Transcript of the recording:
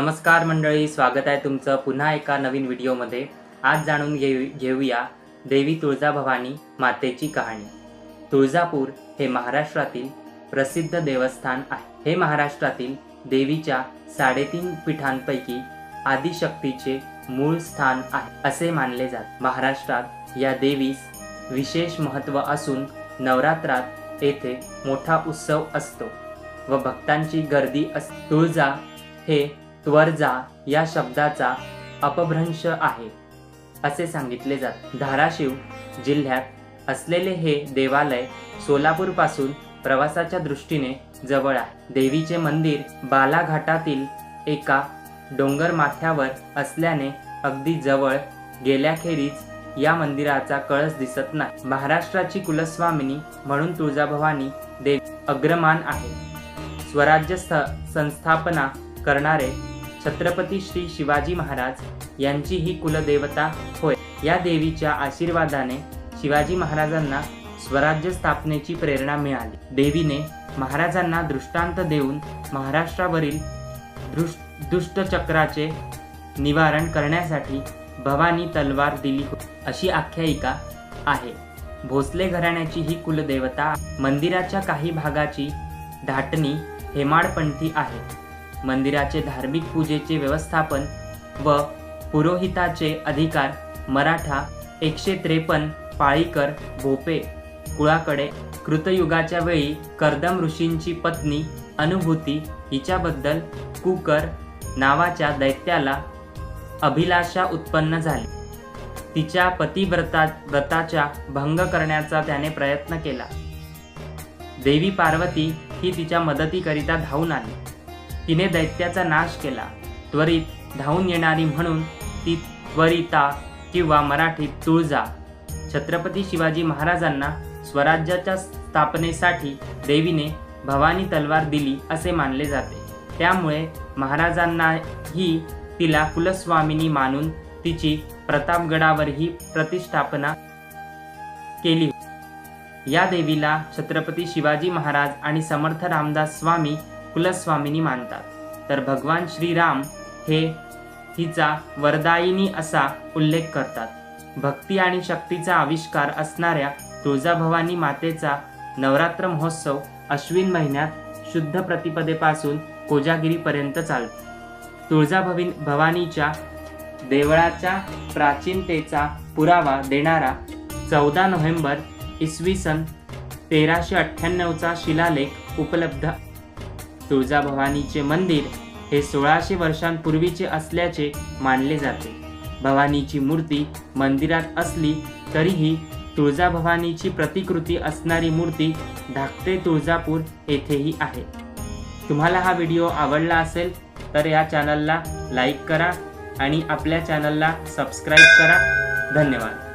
नमस्कार मंडळी स्वागत आहे तुमचं पुन्हा एका नवीन व्हिडिओमध्ये. आज जाणून घेऊ घेऊया देवी तुळजाभवानी मातेची कहाणी. तुळजापूर हे महाराष्ट्रातील प्रसिद्ध देवस्थान आहे. हे महाराष्ट्रातील देवीच्या साडेतीन पीठांपैकी आदिशक्तीचे मूळ स्थान आहे असे मानले जाते. महाराष्ट्रात या देवीस विशेष महत्त्व असून नवरात्रात येथे मोठा उत्सव असतो व भक्तांची गर्दी अस तुळजा हे त्वरजा या शब्दाचा अपभ्रंश आहे. असे सांगितले जात. धाराशिव जिल्ह्यात असलेले हे देवालय सोलापूरपासून प्रवासाच्या दृष्टीने जवळ आहे. देवीचे मंदिर बालाघाटातील एका डोंगर माथ्यावर असल्याने अगदी जवळ गेल्याखेरीज या मंदिराचा कळस दिसत नाही. महाराष्ट्राची कुलस्वामिनी म्हणून तुळजाभवानी देवी अग्रमान आहे. स्वराज्य संस्थापना करणारे छत्रपती श्री शिवाजी महाराज यांची ही कुलदेवता होय. या देवीच्या आशीर्वादाने शिवाजी महाराजांना स्वराज्य स्थापनेची प्रेरणा मिळाली. देवीने महाराजांना दृष्टांत देऊन महाराष्ट्रावरील दृष दुष्टचक्राचे निवारण करण्यासाठी भवानी तलवार दिली अशी आख्यायिका आहे. भोसले घराण्याची ही कुलदेवता मंदिराच्या काही भागाची धाटणी हेमाडपंथी आहे. मंदिराचे धार्मिक पूजेचे व्यवस्थापन व पुरोहिताचे अधिकार मराठा एकशे त्रेपन्न पाळीकर भोपे कुळाकडे कृतयुगाच्या वेळी कर्दम ऋषींची पत्नी अनुभूती हिच्याबद्दल कुकर नावाच्या दैत्याला अभिलाषा उत्पन्न झाली. तिच्या पतिव्रता व्रताच्या भंग करण्याचा त्याने प्रयत्न केला. देवी पार्वती ही तिच्या मदतीकरिता धावून आली. तिने दैत्याचा नाश केला. त्वरित धावून येणारी म्हणून ती त्वरिता किंवा मराठीत तुळजा. छत्रपती शिवाजी महाराजांना स्वराज्याच्या स्थापनेसाठी देवीने भवानी तलवार दिली असे मानले जाते. त्यामुळे महाराजांनाही तिला कुलस्वामिनी मानून तिची प्रतापगडावरही प्रतिष्ठापना केली. या देवीला छत्रपती शिवाजी महाराज आणि समर्थ रामदास स्वामी कुलस्वामिनी मानतात. तर भगवान श्रीराम हे हिचा वरदायिनी असा उल्लेख करतात. भक्ती आणि शक्तीचा आविष्कार असणाऱ्या तुळजाभवानी मातेचा नवरात्र महोत्सव अश्विन महिन्यात शुद्ध प्रतिपदेपासून कोजागिरीपर्यंत चालतो. तुळजाभवी भवानीच्या देवळाच्या प्राचीनतेचा पुरावा देणारा चौदा नोव्हेंबर इसवी सन तेराशे अठ्ठ्याण्णवचा शिलालेख उपलब्ध तुळजाभवानीचे मंदिर हे सोळाशे वर्षांपूर्वीचे असल्याचे मानले जाते. भवानीची मूर्ती मंदिरात असली तरीही तुळजाभवानीची प्रतिकृती असणारी मूर्ती धाकटे तुळजापूर येथेही आहे. तुम्हाला हा व्हिडिओ आवडला असेल तर या चॅनलला लाईक करा आणि आपल्या चॅनलला सबस्क्राईब करा. धन्यवाद.